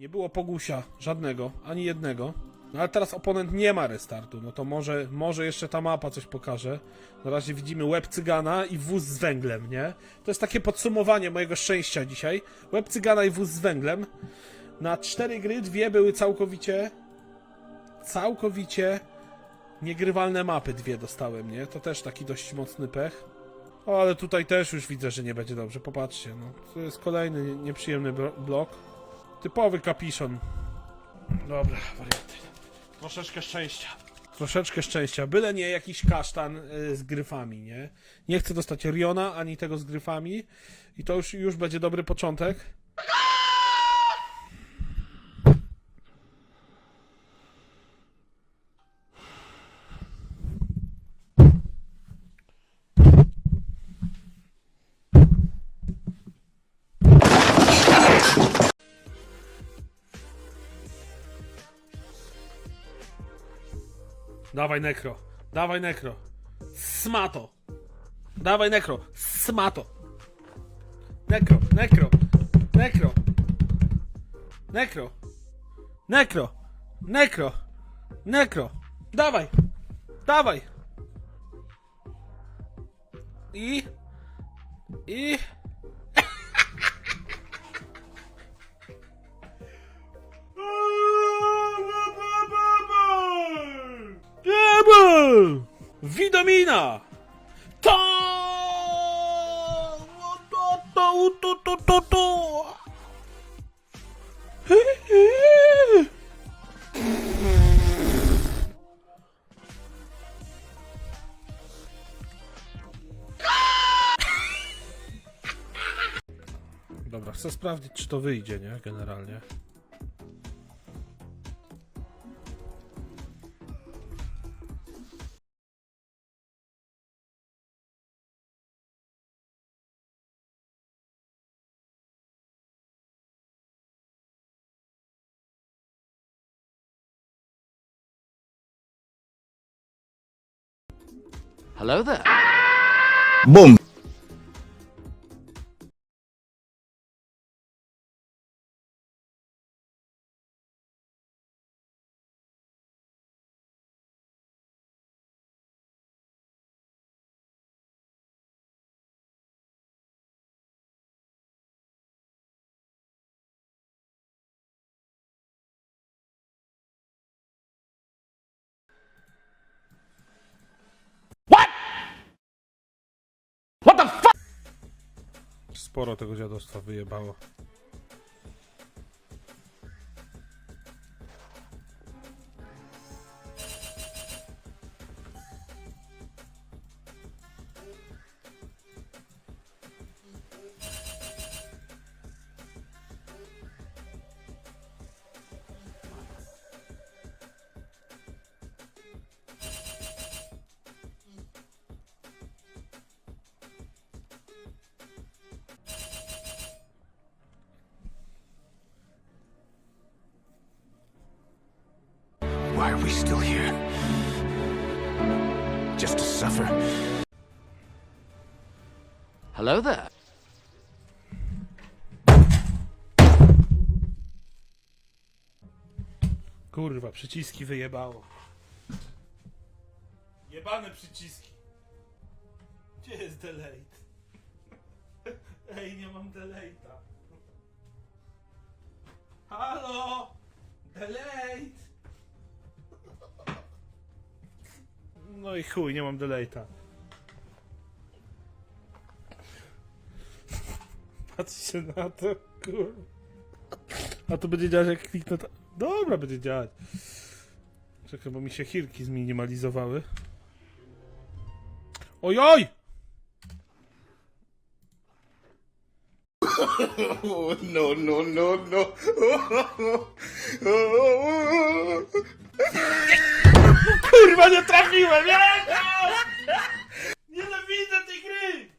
Nie było pogusia, żadnego, ani jednego. No ale teraz oponent nie ma restartu, no to może, może jeszcze ta mapa coś pokaże. Na razie widzimy łeb cygana i wóz z węglem, nie? To jest takie podsumowanie mojego szczęścia dzisiaj. Łeb cygana i wóz z węglem. Na cztery gry dwie były całkowicie, całkowicie niegrywalne mapy dwie dostałem, nie? To też taki dość mocny pech. O, ale tutaj też już widzę, że nie będzie dobrze. Popatrzcie, no. To jest kolejny nie- nieprzyjemny blok. Typowy kapiszon. Dobra, warianty. Troszeczkę szczęścia. Troszeczkę szczęścia. Byle nie jakiś kasztan y, z gryfami, nie? Nie chcę dostać Riona, ani tego z gryfami. I to już, już będzie dobry początek. Dawaj nekro. Dawaj nekro. Smato. Dawaj nekro. Smato. Nekro, nekro. Nekro. Nekro. Nekro. Nekro. Nekro. Dawaj. Dawaj. I. I. Widomina! To! To, to, to, to, to, to! Dobra, chcę sprawdzić, czy to wyjdzie, nie? Generalnie. Hello there. Boom. Sporo tego dziadostwa wyjebało. Why are we still here? Just to suffer? Hello there. Kurwa, przyciski wyjebało. Jebane przyciski. Gdzie jest delete? Ej, nie mam delete'a. Halo! Delete! No i chuj, nie mam delete'a. Patrzcie na to, kurwa. A to będzie działać jak kliknę ta... Dobra, będzie działać. Czekaj, bo mi się chirki zminimalizowały. Ojoj! Oh, no, no, no, no. Kurwa, nie trafiłem! Nie! Nienawidzę tej gry!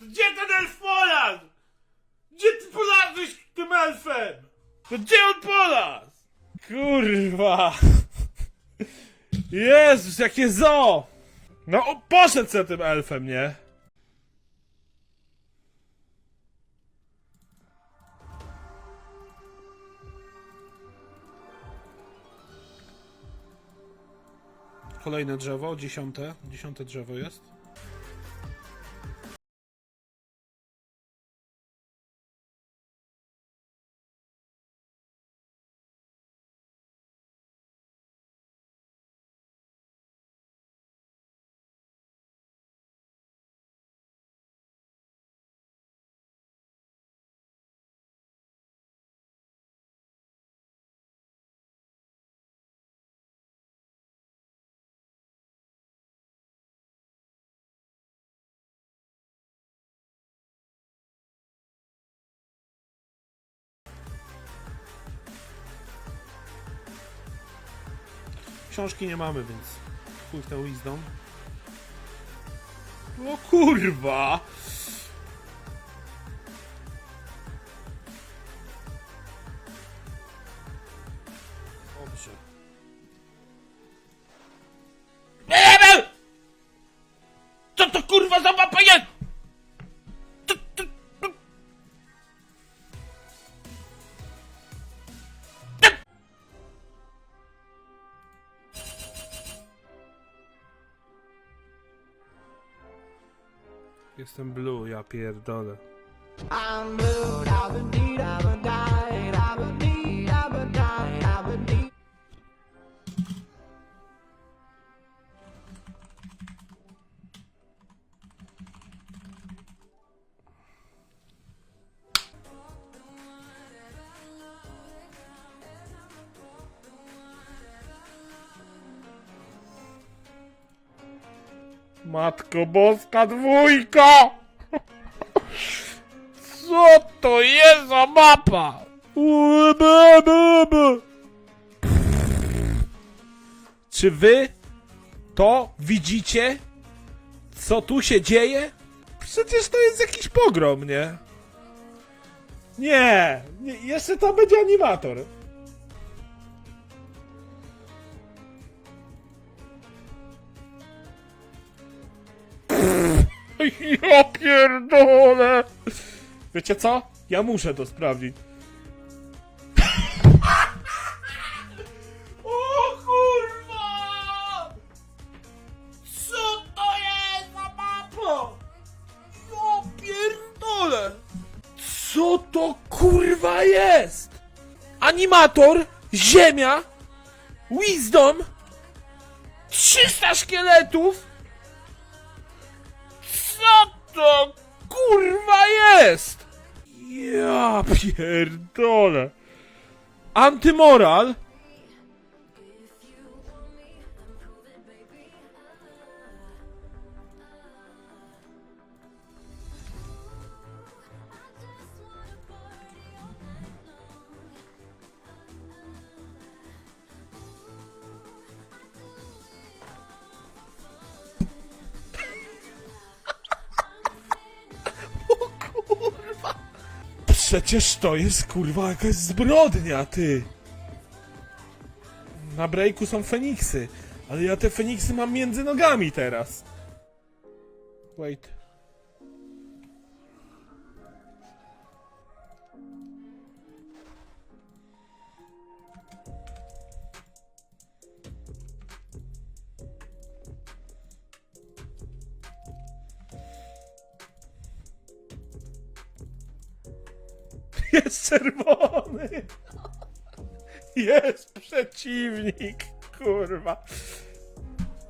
Gdzie ten elf polazł? Gdzie ty polazłeś tym elfem? To gdzie on polazł? Kurwa! Jezus, jakie zo! No, poszedł se tym elfem, nie? Kolejne drzewo, dziesiąte. Dziesiąte drzewo jest. Książki nie mamy, więc w tę wisdom. O kurwa! Jestem blue, ja pierdolę. I'm blue, I've been I've been I've been I've been I've been. Matko Boska dwójka! Co to jest za mapa? Czy wy to widzicie? Co tu się dzieje? Przecież to jest jakiś pogrom, nie? Nie, nie jeszcze tam będzie animator. Ja pierdolę! Wiecie co? Ja muszę to sprawdzić. O kurwa! Co to jest za mapa? Ja pierdolę! Co to kurwa jest? Animator, ziemia, wisdom, 300 szkieletów, to kurwa jest? Ja pierdolę. Antymoral? Przecież to jest kurwa jakaś zbrodnia, ty. Na breaku są Feniksy, ale ja te Feniksy mam między nogami teraz. Wait. Jest czerwony! Jest przeciwnik, kurwa.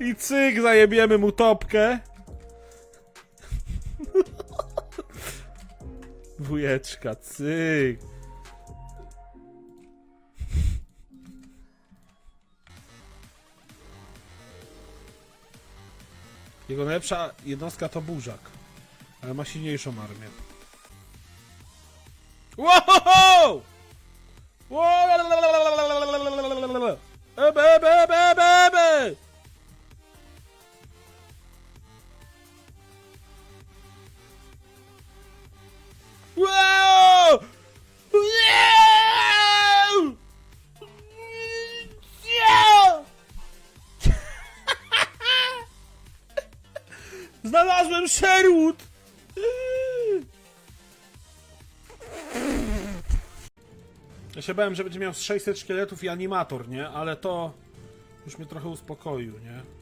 I cyk, zajebiemy mu topkę. Wujeczka, cyk. Jego najlepsza jednostka to burzak, ale ma silniejszą armię. Whoa! Whoa! Ja się bałem, że będzie miał z 600 szkieletów i animator, nie? Ale to już mnie trochę uspokoił, nie?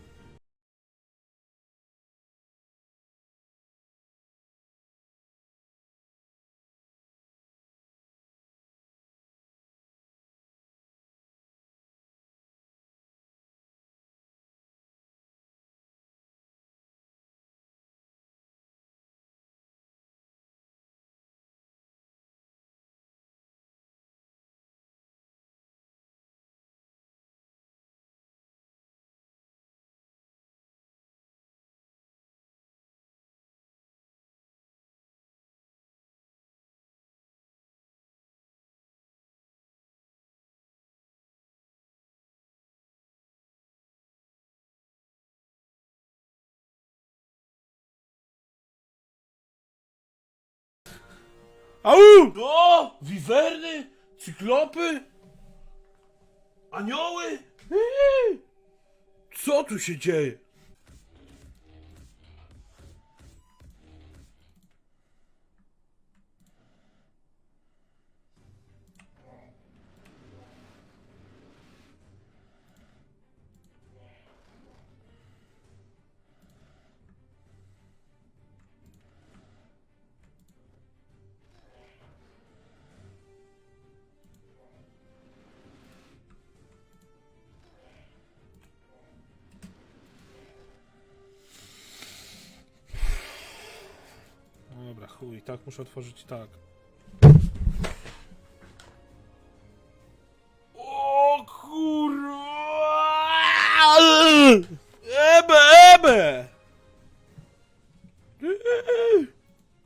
Au! O! Wiwerny? Cyklopy? Anioły? Eee! Co tu się dzieje? Chuj, tak muszę otworzyć tak. O kurwa! Ebe, ebe!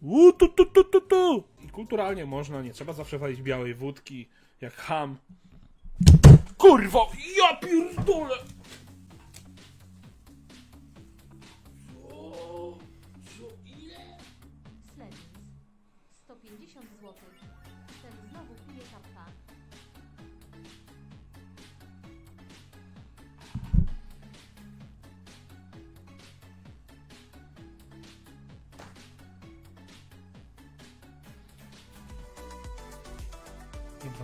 U, tu, tu, tu, tu, tu. I kulturalnie można, nie trzeba zawsze walić białej wódki, jak ham. Kurwa, ja pierdolę!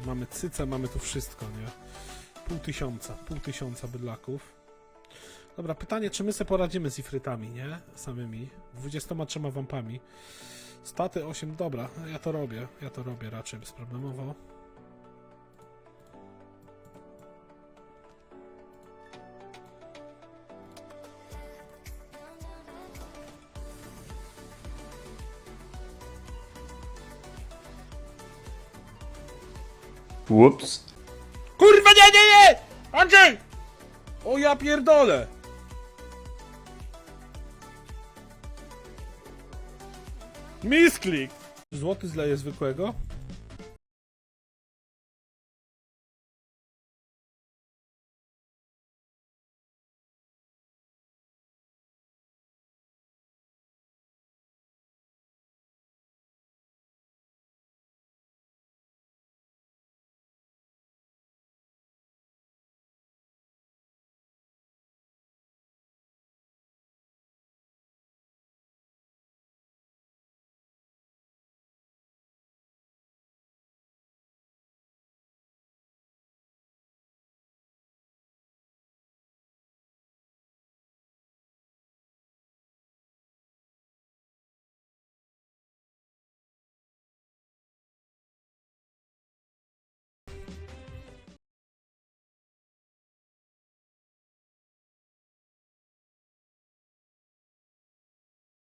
Mamy cycę, mamy tu wszystko, nie? Pół tysiąca, pół tysiąca bydlaków. Dobra, pytanie, czy my sobie poradzimy z ifrytami, nie? Samymi. 23 wampami. Staty 8, dobra, ja to robię. Ja to robię raczej bezproblemowo. Whoops. Kurwa, nie, nie, nie! Andrzej! O ja pierdolę! Misklik! Złoty zleje zwykłego.